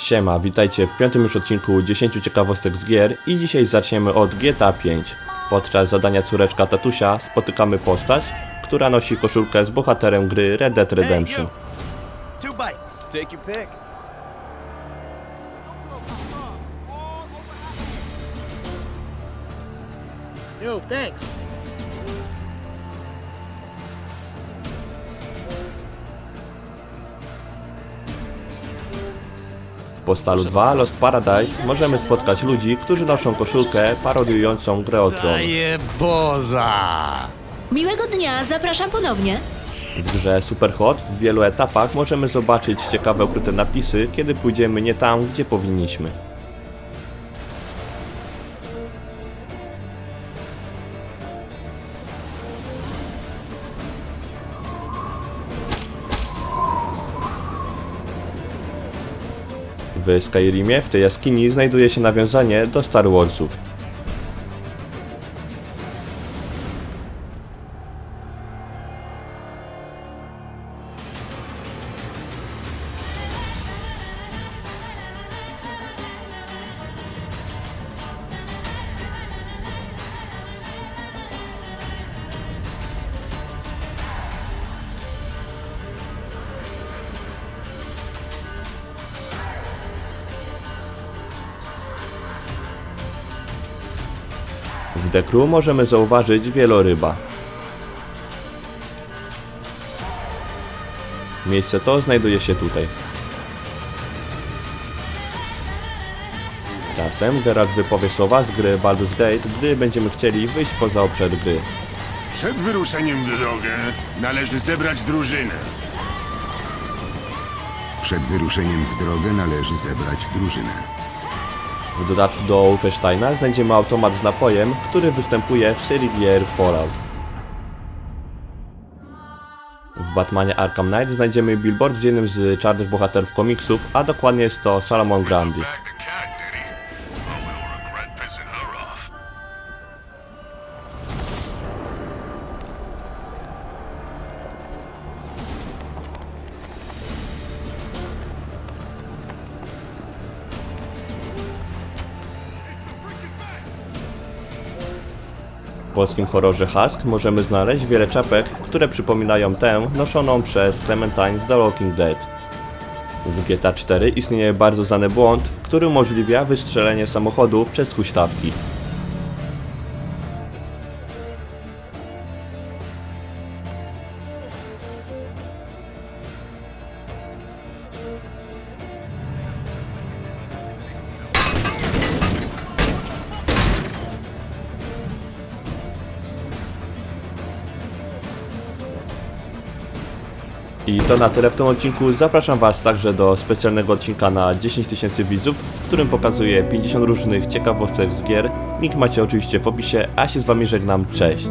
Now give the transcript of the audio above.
Siema, witajcie w piątym już odcinku 10 ciekawostek z gier i dzisiaj zaczniemy od GTA 5. Podczas zadania córeczka tatusia spotykamy postać, która nosi koszulkę z bohaterem gry Red Dead Redemption. Yo, thanks. W Postalu 2 Lost Paradise możemy spotkać ludzi, którzy noszą koszulkę parodiującą grę o tron. Boza! Miłego dnia, zapraszam ponownie. W grze Superhot w wielu etapach możemy zobaczyć ciekawe ukryte napisy, kiedy pójdziemy nie tam, gdzie powinniśmy. W Skyrimie w tej jaskini znajduje się nawiązanie do Star Warsów. W dekru możemy zauważyć wieloryba. Miejsce to znajduje się tutaj. Czasem Geralt wypowie słowa z gry Baldur's Gate, gdy będziemy chcieli wyjść poza obszar gry. Przed wyruszeniem w drogę należy zebrać drużynę. Przed wyruszeniem w drogę należy zebrać drużynę. W dodatku do Wolfensteina znajdziemy automat z napojem, który występuje w serii gier Fallout. W Batmanie Arkham Knight znajdziemy billboard z jednym z czarnych bohaterów komiksów, a dokładnie jest to Salomon Grandi. W polskim horrorze Husk możemy znaleźć wiele czapek, które przypominają tę noszoną przez Clementine z The Walking Dead. W GTA 4 istnieje bardzo znany błąd, który umożliwia wystrzelenie samochodu przez huśtawki. I to na tyle w tym odcinku. Zapraszam Was także do specjalnego odcinka na 10 tysięcy widzów, w którym pokazuję 50 różnych ciekawostek z gier. Link macie oczywiście w opisie, a się z Wami żegnam. Cześć!